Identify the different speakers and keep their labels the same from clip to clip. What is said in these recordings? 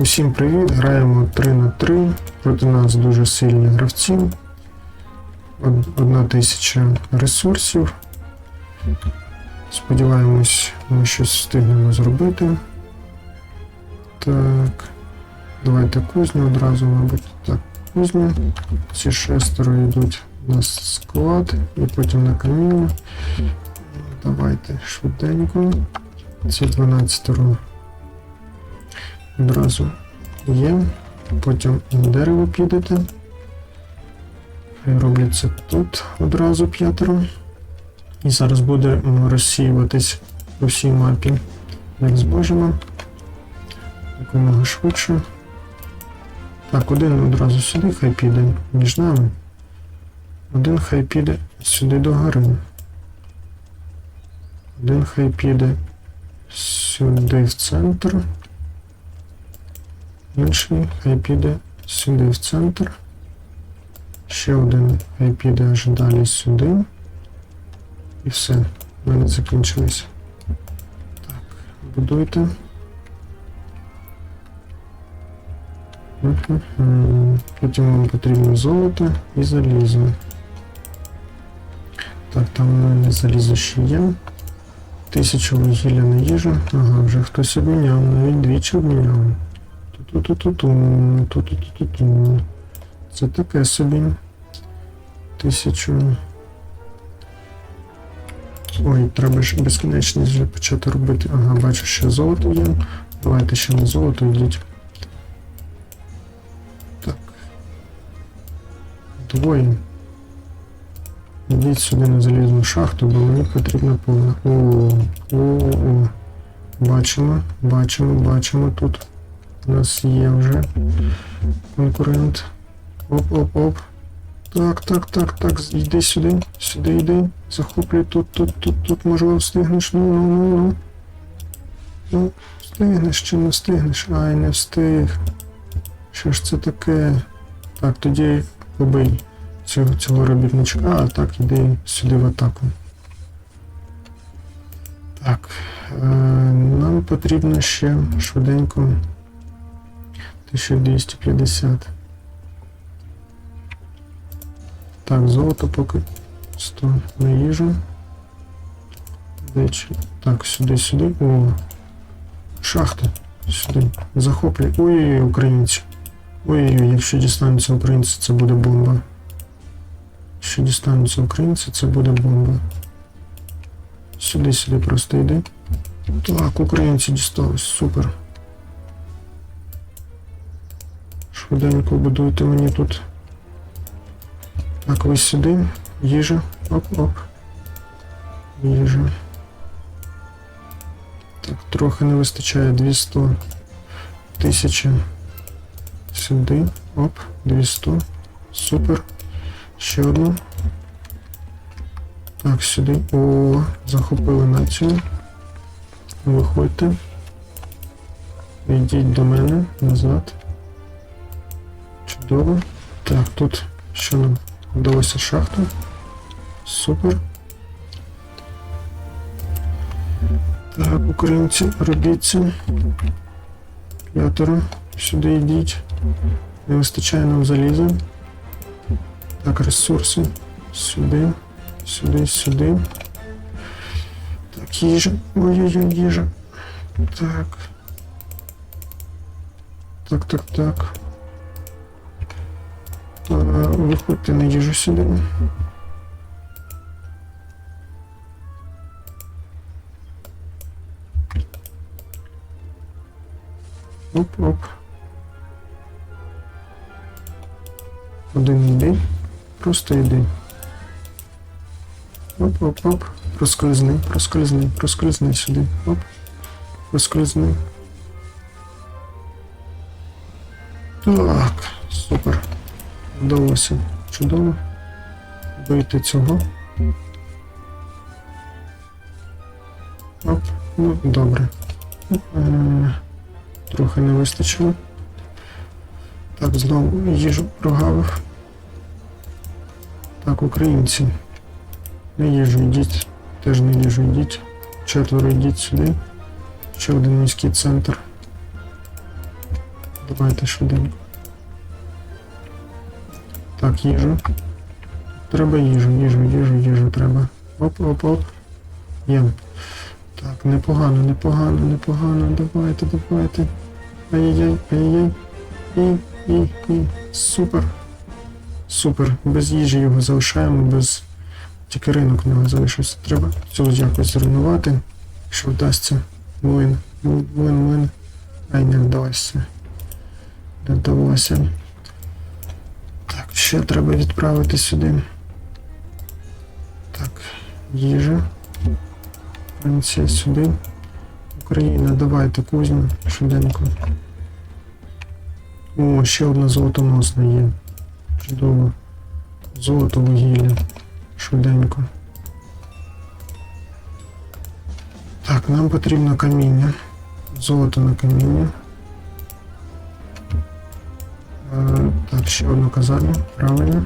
Speaker 1: Усім привіт! Граємо 3 на 3 Проти нас дуже сильні гравці. Одна тисяча ресурсів. Сподіваємось, ми щось встигнемо зробити. Так. Давайте кузню одразу, мабуть. Так, кузню. Ці шестеро йдуть на склад і потім на камінь. Давайте швиденько. Ці 12 одразу є. Потім на дерево підете. Хай роблять це тут одразу п'ятеро. І зараз буде розсіюватись по всій мапі, як зможемо. Якомога швидше. Так, один одразу сюди хай піде між нами. Один хай піде сюди до гори. Один хай піде сюди в центр. Інший хай піде сюди в центр. Ще один хай піде аж далі сюди. І все. В мене закінчились. Так, будуйте. Потім вам потрібно золото і залізо. Так, там у мене залізо ще є. Тисячу вугілля на їжу. Ага, вже хтось обміняв, навіть двічі обміняв. Ту-ту-ту-ту-ту. Це таке собі. Тисячу. Ой, треба ж безкінечність вже почати робити. Ага, бачу, ще золото є. Давайте ще на золото йдіть. Так. Двоє. Йдіть сюди на залізну шахту, бо мені потрібна повна. О, о, о. Бачимо, бачимо, бачимо тут. У нас є вже конкурент. Оп-оп-оп. Так, так, так, так, йди сюди, сюди йди. Захоплюй тут, тут, тут, тут, можливо, встигнеш. Ну, ну, ну, ну. Ну, встигнеш чи не встигнеш? Ай, не встиг. Що ж це таке? Так, тоді побий цього, цього робітничка. А, так, іди сюди в атаку. Так. Е, нам потрібно ще швиденько 1250. Так, золото поки 100 на їжу. Де Так, сюди, сюди. О. Шахта. Сюди. Захоплюй. Ой-ой-ой, українці. Ой-ой-ой, якщо дістануться українці, це буде бомба. Якщо дістануться українці, це буде бомба. Сюди, сюди просто йди. Так, українці дістались, супер. Швиденько будуйте мені тут. Так, ви сюди. Їжа. Оп-оп. Їжа. Так, трохи не вистачає 200 тисячі. Сюди. Оп, 200. Супер. Ще одну. Так, сюди. О, захопили націю. Виходьте. Йдіть до мене назад. Чудово. Так, тут що нам вдалося шахту. Супер. Так, українці, робіть це. П'ятеро. Сюди йдіть. Не вистачає нам заліза. Так, ресурси. Сюди. Сюди, сюди. Так, їжа. Ой-ой-ой, їжа. Так. Так, так, так. Виходьте на їжу сюди. Оп-оп. Один йди. Просто йди. Оп-оп-оп. Проскользни, проскользни, проскользни сюди. Оп. Проскользни. Так. Вдалося. Чудово. Вийти цього. Оп, ну добре. Е, Трохи не вистачило. Так, знову їжу прогавив. Так, українці. На їжу йдіть. Теж на їжу йдіть. Четверо йдіть сюди. Ще один міський центр. Давайте швиденько. Так, їжу. Треба їжу, їжу, їжу, їжу треба. Оп, оп, оп. Є. Так, непогано, непогано, непогано. Давайте, давайте. Ай-яй-яй, ай-яй. І, і, і. Супер. Супер. Без їжі його залишаємо, без. Тільки ринок в нього залишився. Треба цього якось зруйнувати. Якщо вдасться. Млин. Млин, млин. Ай, не вдалося. Не вдалося. Ще треба відправити сюди. Так, їжа. Франція сюди. Україна, давайте кузню швиденько. О, ще одна золотоносна є. Чудово. Золото вугілля. Швиденько. Так, нам потрібно каміння. Золото на каміння. Ще одну казарму. Правильно.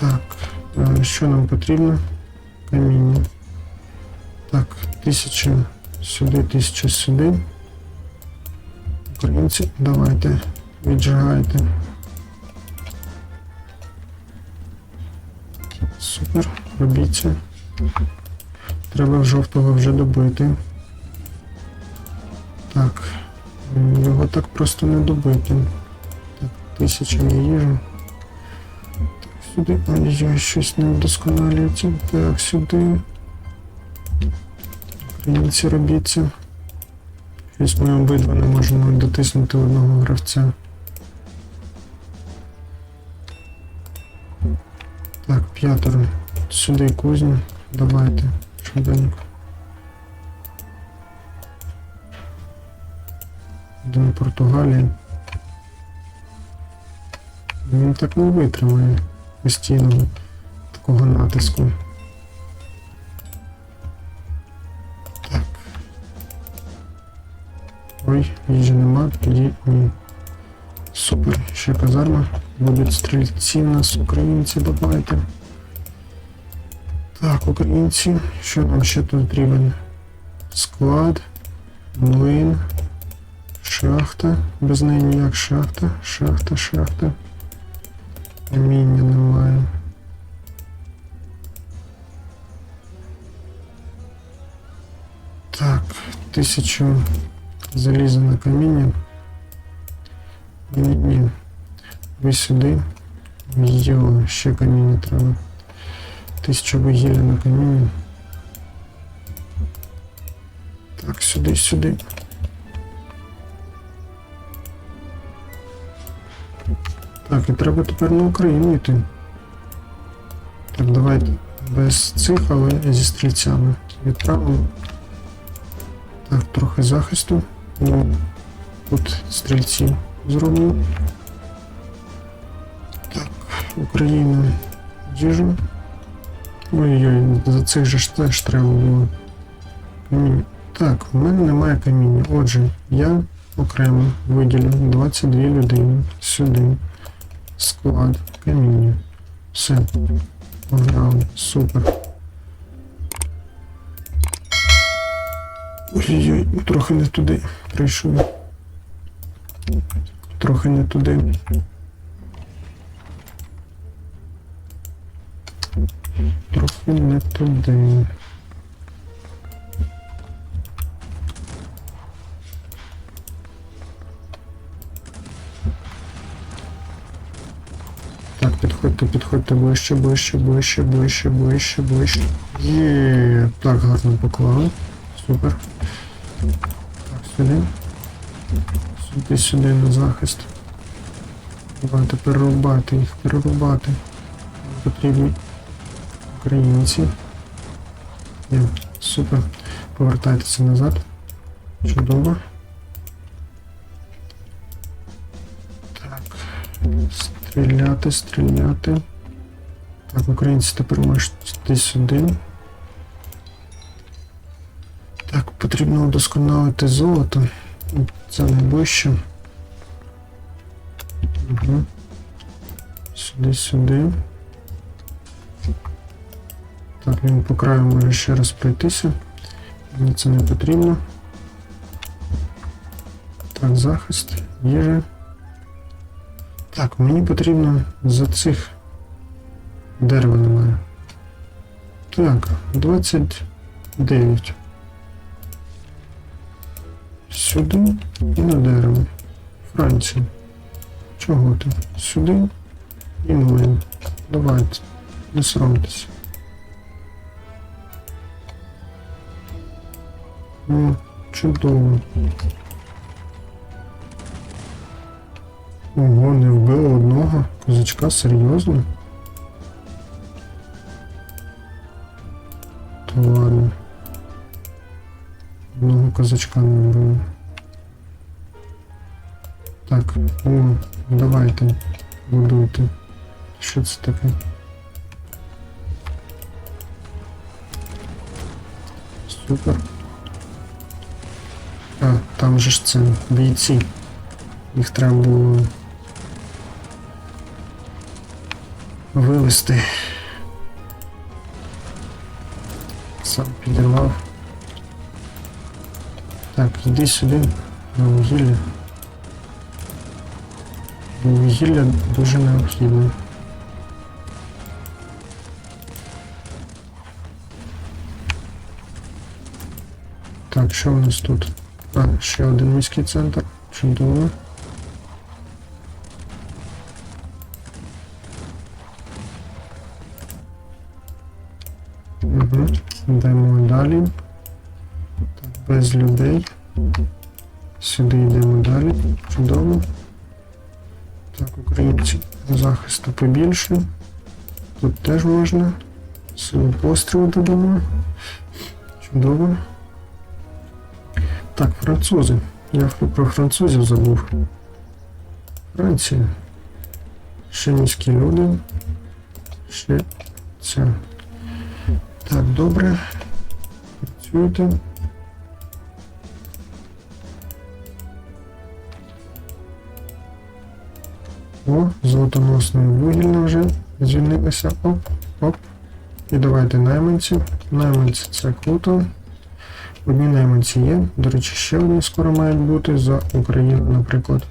Speaker 1: Так, е, що нам потрібно? Каміння. Так, тисяча сюди, тисяча сюди. Українці, давайте, віджигайте. Супер, робіть це. Треба жовтого вже добити. Так, його так просто не добити. Так, тисяча на їжу. Так, сюди. Ой-ой, щось не вдосконалюється. Так, сюди. Українці робіть це. Щось ми обидва не можемо дотиснути одного гравця. Так, п'ятеро. Сюди кузню. Давайте. Швиденько. Один Португалія. Він так не витримає постійного такого натиску. Так. Ой, їжі нема, тоді ні. Супер, ще казарма. Будуть стрільці нас, українці, давайте. Так, українці, що нам ще тут потрібен? Склад, млин, шахта. Без неї ніяк шахта, шахта, шахта. Каміння немає. Так, тисячу заліза на каміння. Ні, ні. Ви сюди. Йо, ще каміння треба. Тисячу вугілля на каміння. Так, сюди, сюди. Так, і треба тепер на Україну йти. Так, давайте без цих, але зі стрільцями. Відправимо. Так, трохи захисту. Ну, тут стрільці зроблю. Так, Україна їжу. Ой-ой, за цих же теж треба було. Так, в мене немає каміння. Отже, я окремо виділю 22 людини сюди. Склад, каміння. Все. Погнали. Супер. Ой-ой-ой, трохи не туди прийшов. Трохи не туди. Трохи не туди. Підходьте, ближче, ближче, ближче, ближче, ближче, ближче. Є, так гарно поклали. Супер. Так, сюди. Сюди, сюди на захист. Давайте перерубати їх, перерубати. Потрібні українці. Є, супер. Повертайтеся назад. Чудово. Стріляти, стріляти. Так, українці тепер можуть йти сюди. Так, потрібно удосконалити золото. Це найближче. Угу. Сюди, сюди. Так, він по краю може ще раз пройтися. Мені це не потрібно. Так, захист, їжа. Так, мені потрібно за цих дерева немає. Так, 29. Сюди і на дерево. Франція. Чого ти? Сюди і ми. Давайте. Не соромтеся. Ну, чудово. Ого, не вбило одного козачка, серйозно? То. Одного козачка не вбило. Так, о, давайте, будуйте. Що це таке? Супер. А, там же ж це бійці. Їх треба було вивести. Сам підірвав. Так, йди сюди на вугілля. Вугілля дуже необхідне. Так, що в нас тут? А, ще один міський центр. Чудово. Людей. Сюди йдемо далі. Чудово. Так, українці захисту побільше. Тут теж можна. Силу пострілу додамо. Чудово. Так, французи. Я про французів забув. Франція. Ще міські люди. Ще ця. Так, добре. Працюйте. О, золотоносне вугілля вже звільнилося. Оп, оп. І давайте найманці. Найманці це круто. Одні найманці є. До речі, ще одні скоро мають бути за Україну, наприклад.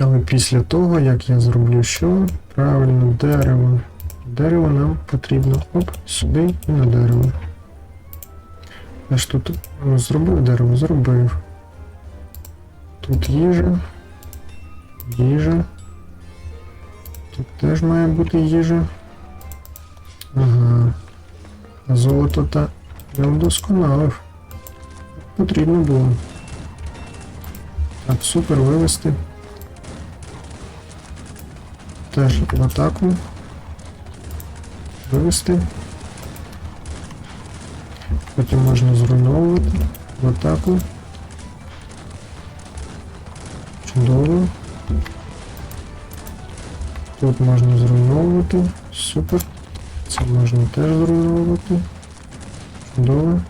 Speaker 1: Але після того, як я зроблю що? Правильно, дерево. Дерево нам потрібно. Оп, сюди і на дерево. Я ж тут ну, зробив дерево, зробив. Тут їжа. Їжа. Тут теж має бути їжа. Ага. Золото та не вдосконалив. Потрібно було. Так, супер вивести. Теж в атаку. Вивести. Потім можна зруйновувати. В атаку. Чудово. Тут можна зруйновувати. Супер. Це можна теж зруйновувати. Чудово.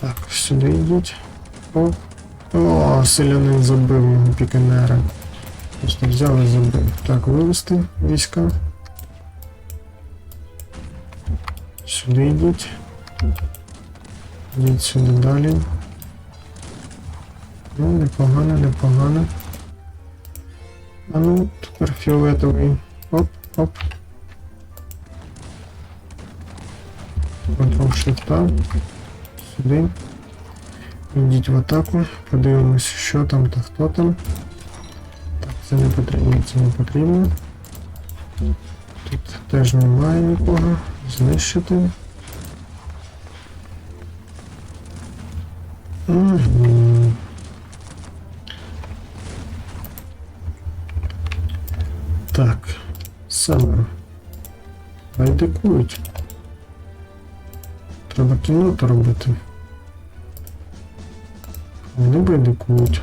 Speaker 1: Так, сюди йдіть. О, О селянин забив мого пікенера. Просто взяв і забив. Так, вивести війська. Сюди йдіть. Йдіть сюди далі. Ну, непогано, непогано. А ну, тепер фіолетовий. Оп, оп. Контрол шифта. Сюди. Йдіть в атаку. Подивимось, що там та хто там. Так, це не потрібно, це не потрібно. Тут теж немає нікого. Знищити. Угу. Семеро. Байдикують. Треба кінноту робити. Вони байдикують.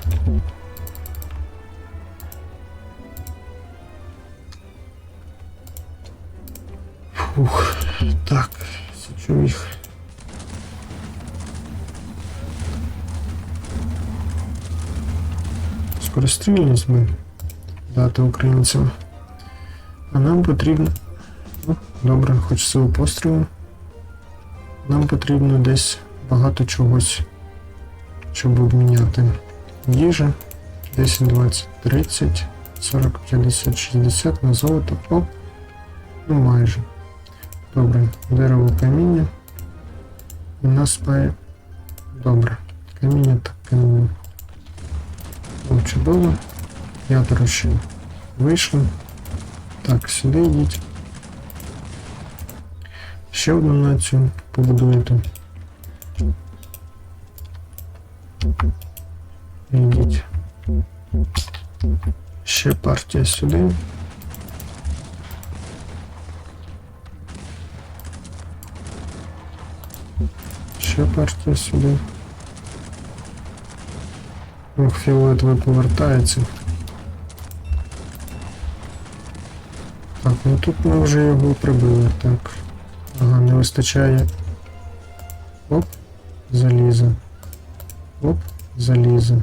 Speaker 1: Фух, так, січу їх. Скорострільність би дати українцям. А нам потрібно. Добре, хоч силу пострілу. Нам потрібно десь багато чогось, щоб обміняти. Їжа 10, 20, 30, 40, 50, 60 на золото. Оп. Ну майже. Добре. Дерево каміння. У нас має. Добре. Каміння так каміння. О, чудово. П'ятеро ще вийшли. Так, сюди йдіть. Ще одну націю побудуєте. Йдіть. Ще партія сюди. Ще партія сюди. Ох, фіолетовий повертається. Так, ну тут ми вже його прибили, так. Ага, не вистачає. Оп, залізо. Оп, залізо.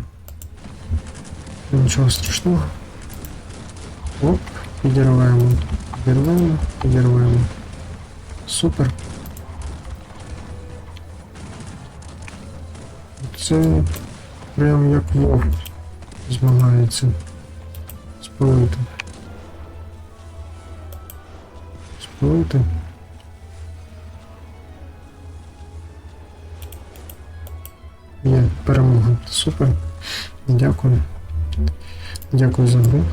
Speaker 1: Нічого страшного. Оп, підірваємо. Підірваємо, підірваємо. Супер. Це прям як вовк змагається. Спалити. Спалити. Є перемога. Супер. Дякую. Дякую за гру.